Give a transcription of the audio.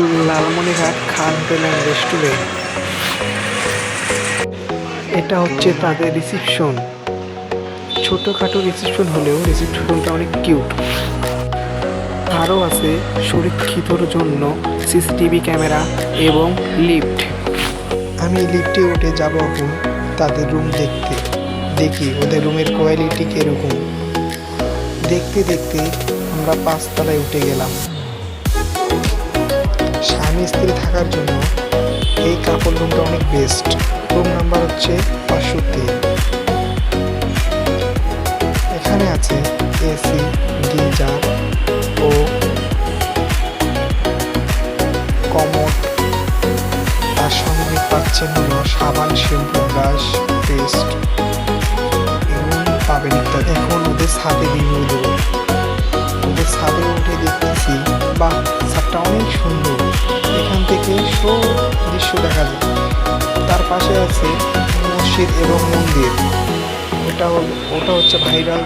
Lalmonirhat Khan and restaurant. এটা হচ্ছে তাদের রিসিপশন। ছোটোখাটো রিসিপশন হলেও রিসিপশনটা অনেক কিউট। আরও আছে সুরক্ষিতর জন্য সিসিটিভি ক্যামেরা এবং লিফট। আমি লিফটে উঠে যাব এখন তাদের রুম দেখতে। দেখি ওদের রুমের কোয়ালিটি কীরকম। দেখতে দেখতে আমরা পাঁচতলায় উঠে গেলাম। স্বামী স্ত্রী থাকার জন্য এই কাপড় রুমটা অনেক বেস্ট রুম নাম্বার হচ্ছে পাঁচশো তিন এখানে আছে এসি গিজার ও কমোড। তার সঙ্গে পাচ্ছেন হলো সাবান শ্যাম্পু ব্রাশ পেস্ট এবং পাবেন ইত্যাদি এখন ওদের ছাদে রিভিউ ওদের ছাদে উঠে দেখতেছি, বাহ! পাশে আছে মসজিদ এবং মন্দির। ওটা ওটা হচ্ছে ভাইরাল